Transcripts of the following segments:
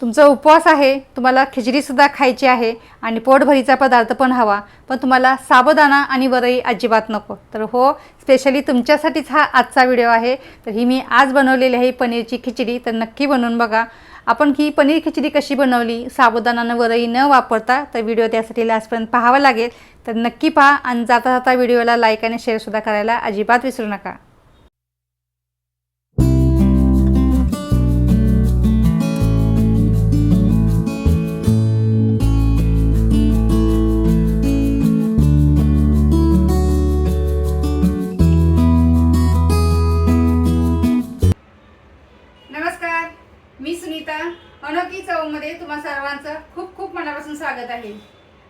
तुमचा उपवास आहे तुम्हाला खिचडीसुद्धा खायची आहे आणि पोटभरीचा पदार्थ पण हवा पण तुम्हाला साबुदाणा आणि वरई अजिबात नको. तर हो स्पेशली तुमच्यासाठीच हा आजचा व्हिडिओ आहे. तर ही मी आज बनवलेली आहे पनीरची खिचडी. तर नक्की बनवून बघा. आपण ही पनीर खिचडी कशी बनवली साबुदाणानं वरई न वापरता तर व्हिडिओ त्यासाठी लास्टपर्यंत पाहावा लागेल. तर नक्की पहा आणि जाता जाता व्हिडिओला लाईक आणि शेअरसुद्धा करायला अजिबात विसरू नका. स्वागत आहे.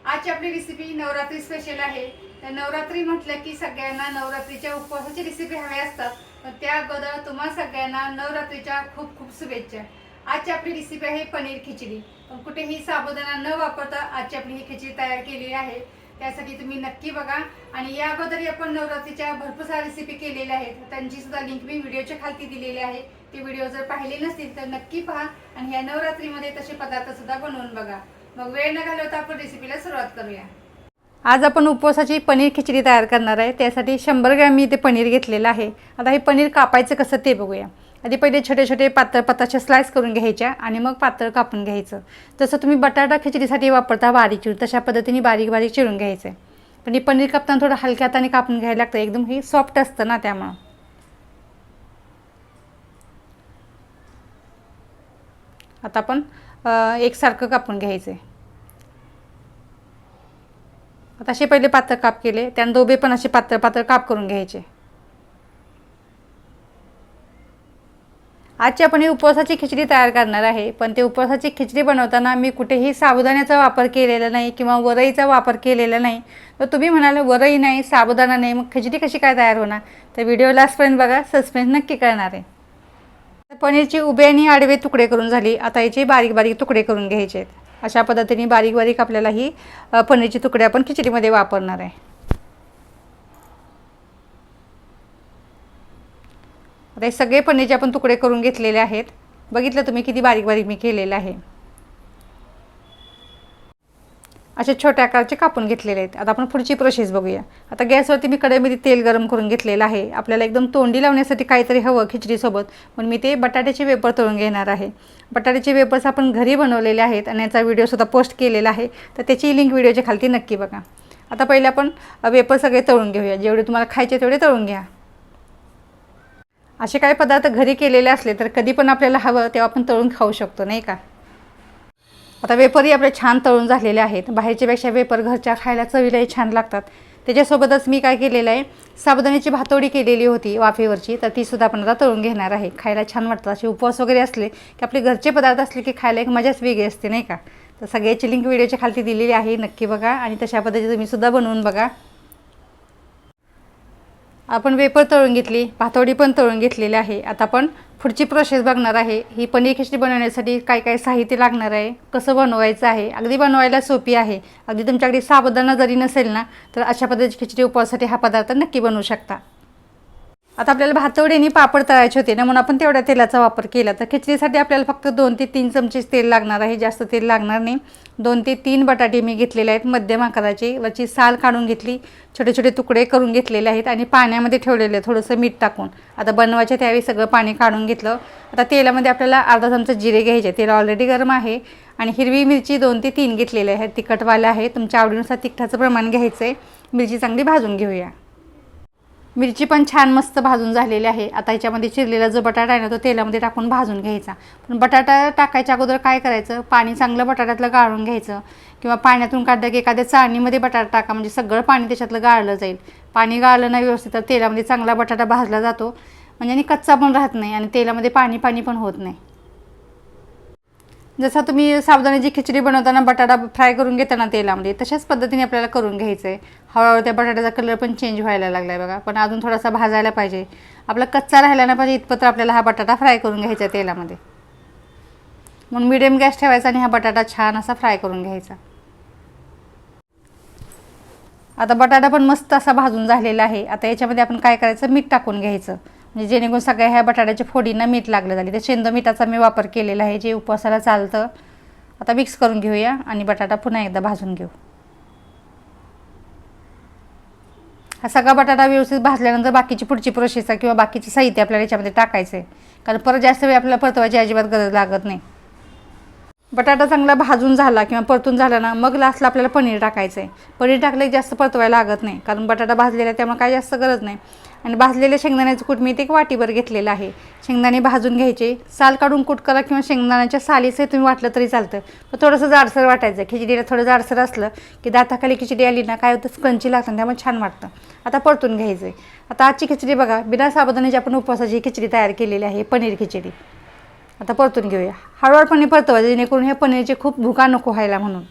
आजची आपली रेसिपी नवरात्री स्पेशल आहे. तर नवरात्री म्हटलं की सगळ्यांना नवरात्रीच्या उपवासाची रेसिपी हव्या असतात. पण त्या अगोदर तुम्हा सगळ्यांना नवरात्रीच्या खूप खूप शुभेच्छा. आजची आपली रेसिपी आहे पनीर खिचडी. पण कुठेही साबुदाणा न वापरता आजची आपली ही खिचडी तयार केलेली आहे. त्यासाठी तुम्ही नक्की बघा. आणि या अगोदरही आपण नवरात्रीच्या भरपूर साऱ्या रेसिपी केलेल्या आहेत. त्यांची सुद्धा लिंक मी व्हिडिओच्या खालती दिलेली आहे. ते व्हिडिओ जर पाहिले नसतील तर नक्की पहा. आणि या नवरात्रीमध्ये तसे पदार्थ सुद्धा बनवून बघा. मग वेळ न घालवता आपण रेसिपीला सुरुवात करूया. आज आपण उपवासाची पनीर खिचडी तयार करणार आहे. त्यासाठी शंभर ग्रॅम मी इथे पनीर घेतलेलं आहे. आता हे पनीर कापायचं कसं ते बघूया. आधी पहिले छोटे छोटे पातळ पाताचे स्लाइस करून घ्यायच्या आणि मग पातळ कापून घ्यायचं. जसं तुम्ही बटाटा खिचडीसाठी वापरता बारीक चिरून तशा पद्धतीने बारीक बारीक चिरून घ्यायचं. पण हे पनीर कापताना थोडं हलक्या हाताने कापून घ्यायला लागतं. एकदम हे सॉफ्ट असतं ना त्यामुळं. आता आपण एकसारखं कापून घ्यायचं आहे आता असे पहिले पातळ काप केले त्यानं दोबे पण असे पातळ पातळ काप करून घ्यायचे. आजची आपण ही उपवासाची खिचडी तयार करणार आहे पण ते उपवासाची खिचडी बनवताना मी कुठेही साबुदाण्याचा वापर केलेला नाही किंवा वरईचा वापर केलेला नाही. तर तुम्ही म्हणाल वरई नाही साबुदाणा नाही मग खिचडी कशी काय तयार होणार? तर व्हिडिओ लास्टपर्यंत बघा सस्पेन्स नक्की करणार आहे. पनीरचे उभे आणि आडवे तुकडे करून झाली. आता याचे बारीक बारीक तुकडे करून घ्यायचे आहेत. अशा पद्धतीने बारीक बारीक आपल्याला ही पनीरची पनीरचे तुकडे आपण खिचडीमध्ये वापरणार आहे. आता हे सगळे पनीरचे आपण तुकडे करून घेतलेले आहेत. बघितलं तुम्ही किती बारीक बारीक मी केलेलं आहे. असे छोट्या आकाराचे कापून घेतलेले आहेत. आता आपण पुढची प्रोसेस बघूया. आता गॅसवरती मी कढईमध्ये तेल गरम करून घेतलेलं आहे. आपल्याला एकदम तोंडी लावण्यासाठी काहीतरी हवं खिचडीसोबत. पण मी ते बटाट्याचे वेपर तळून घेणार आहे. बटाट्याचे वेपर्स आपण घरी बनवलेले आहेत आणि याचा व्हिडिओसुद्धा पोस्ट केलेला आहे. तर त्याची लिंक व्हिडिओच्या खालती नक्की बघा. आता पहिले आपण वेपर सगळे तळून घेऊया. जेवढे तुम्हाला खायचे तेवढे तळून घ्या. असे काही पदार्थ घरी केलेले असले तर कधी पण आपल्याला हवं तेव्हा आपण तळून खाऊ शकतो नाही का? आता वेपरही आपले छान तळून झालेले आहेत. बाहेरच्यापेक्षा वेपर घरच्या खायला चवीलाही छान लागतात. त्याच्यासोबतच मी काय केलेलं आहे? साबुदाण्याची भातोडी केलेली होती वाफेवरची तर तीसुद्धा आपण आता तळून घेणार आहे. खायला छान वाटतं असे उपवास वगैरे असले की आपले घरचे पदार्थ असले की खायला एक मजाच वेगळी असते नाही का? तर सगळ्याची लिंक व्हिडिओच्या खालती दिलेली आहे. नक्की बघा आणि तशा पद्धतीने तुम्ही सुद्धा बनवून बघा. आपण वेपर तळून घेतली भातोडी पण तळून घेतलेली आहे. आता आपण पुढची प्रोसेस बघणार आहे. ही पनीर खिचडी बनवण्यासाठी काय काय साहित्य लागणार आहे कसं बनवायचं आहे अगदी बनवायला सोपी आहे. अगदी तुमच्याकडे साबुदाणा जरी नसेल ना तर अशा पद्धतीची खिचडी उपवासासाठी हा पदार्थ नक्की बनवू शकता. आता आपल्याला भातवडीने पापड तळायचे होते ना म्हणून आपण तेवढ्या तेलाचा वापर केला. तर खिचडीसाठी आपल्याला फक्त दोन ते तीन चमचे तेल लागणार आहे जास्त तेल लागणार नाही. दोन ते तीन बटाटे मी घेतलेले आहेत मध्यम आकाराचे. वरची साल काढून घेतली छोटे छोटे तुकडे करून घेतलेले आहेत आणि पाण्यामध्ये ठेवलेले आहे थोडंसं मीठ टाकून. आता बनवायच्या त्यावेळी सगळं पाणी काढून घेतलं. आता तेलामध्ये आपल्याला अर्धा चमचा जिरे घ्यायचे. तेल ऑलरेडी गरम आहे. आणि हिरवी मिरची दोन ते तीन घेतलेले आहेत तिखटवाल्या आहे. तुमच्या आवडीनुसार तिखटाचं प्रमाण घ्यायचं आहे मिरची चांगली भाजून घेऊया. मिरची पण छान मस्त भाजून झालेली आहे. आता याच्यामध्ये चिरलेला जो बटाटा आहे ना तो तेलामध्ये टाकून भाजून घ्यायचा. पण बटाटा टाकायच्या अगोदर काय करायचं? पाणी चांगलं बटाट्यातलं गाळून घ्यायचं. किंवा पाण्यातून काढलं की एखाद्या चाळणीमध्ये बटाटा टाका. म्हणजे सगळं पाणी त्याच्यातलं गाळलं जाईल. पाणी गाळलं नाही व्यवस्थित तर तेलामध्ये चांगला बटाटा भाजला जातो. म्हणजे आणि कच्चा पण राहत नाही आणि तेलामध्ये पाणी पाणी पण होत नाही. जसा तुम्ही साबुदाण्याची खिचडी बनवताना बटाटा फ्राय करून घेताना तेलामध्ये तशाच पद्धतीने आपल्याला करून घ्यायचं आहे हळूहळू त्या बटाट्याचा कलर पण चेंज व्हायला लागला आहे बघा. पण अजून थोडासा भाजायला पाहिजे. आपला कच्चा राहिला नाही पाहिजे इतपत्र आपल्याला हा बटाटा फ्राय करून घ्यायचा आहे तेलामध्ये. म्हणून मिडियम गॅस ठेवायचा आणि हा बटाटा छान असा फ्राय करून घ्यायचा. आता बटाटा पण मस्त असा भाजून झालेला आहे. आता याच्यामध्ये आपण काय करायचं? मीठ टाकून घ्यायचं. म्हणजे जेणेकरून सगळ्या ह्या बटाट्याच्या फोडींना मीठ लागलं झाली. तर शेंदो मिठाचा मी वापर केलेला आहे जे उपवासाला चालतं. आता मिक्स करून घेऊया आणि बटाटा पुन्हा एकदा भाजून घेऊ. हा सगळा बटाटा व्यवस्थित भाजल्यानंतर बाकीची पुढची प्रोसेस किंवा बाकीची साहित्य आपल्याला याच्यामध्ये टाकायचं आहे कारण परत जास्त वेळ आपल्याला परतवायची अजिबात गरज लागत नाही. बटाटा चांगला भाजून झाला किंवा परतून झाला ना मग लास्टला आपल्याला पनीर टाकायचं आहे पनीर टाकलं की जास्त परतवायला लागत नाही कारण बटाटा भाजलेला आहे त्यामुळे काय जास्त गरज नाही. आणि भाजलेल्या शेंगदाण्याचं कूट मी ते एक वाटीवर घेतलेलं आहे. शेंगदाणे भाजून घ्यायचे. साल काढून कूट करा किंवा शेंगदाण्याच्या सालीचं तुम्ही वाटलं तरी चालतं. पण थोडंसं जाडसर वाटायचं. खिचडीला थोडं जाडसर असलं की दाताखाली खिचडी आली ना काय होतं स्क्रंची लागतं त्यामुळे छान वाटतं. आता परतून घ्यायचं आहे आता आजची खिचडी बघा बिना साबुदाण्याची आपण उपवासाची खिचडी तयार केलेली आहे पनीर खिचडी. आता परतून घेऊया. हळूवारपणे परतवायचं जेणेकरून हे पनीरचे खूप भुका नको व्हायला म्हणून.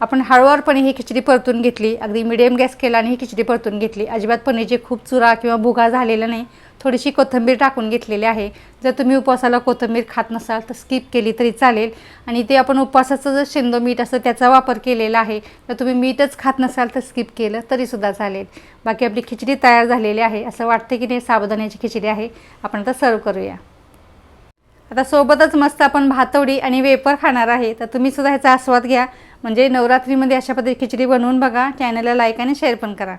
आपण हळूवारपणे ही खिचडी परतून घेतली अगदी मिडियम गॅस केला आणि ही खिचडी परतून घेतली. अजिबात पनीरची खूप चुरा किंवा भुगा झालेला नाही. थोडीशी कोथिंबीर टाकून घेतलेली आहे. जर तुम्ही उपवासाला कोथिंबीर खात नसाल तर स्किप केली तरी चालेल. आणि ते आपण उपवासाचं जर शेंदो मीठ असं त्याचा वापर केलेला आहे तर तुम्ही मीठच खात नसाल तर स्किप केलं तरीसुद्धा चालेल. बाकी आपली खिचडी तयार झालेली आहे. असं वाटतं की नाही? साबुदाण्याची खिचडी आहे. आपण आता सर्व करूया. आता सोबतच मस्त आपण भातवडी आणि वेपर खाणार आहे. तर तुम्ही सुद्धा ह्याचा आस्वाद घ्या. म्हणजे नवरात्रीमध्ये अशा पद्धती खिचडी बनवून बघा. चॅनलला लाईक आणि शेअर पण करा.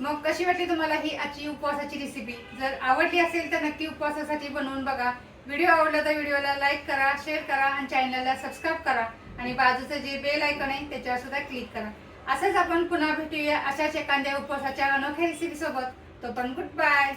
मग कशी वाटली तुम्हाला ही आजची उपवासाची रेसिपी जर आवडली असेल तर नक्की उपवासासाठी बनवून बघा. व्हिडिओ आवडला तर व्हिडिओला लाईक करा शेअर करा आणि चॅनलला सबस्क्राईब करा. आणि बाजूचं जे बेल आयकॉन आहे त्याच्यावर सुद्धा क्लिक करा. असंच आपण पुन्हा भेटूया अशाच एखाद्या उपवासाच्या अनोख्या रेसिपी सोबत. तो पण गुड बाय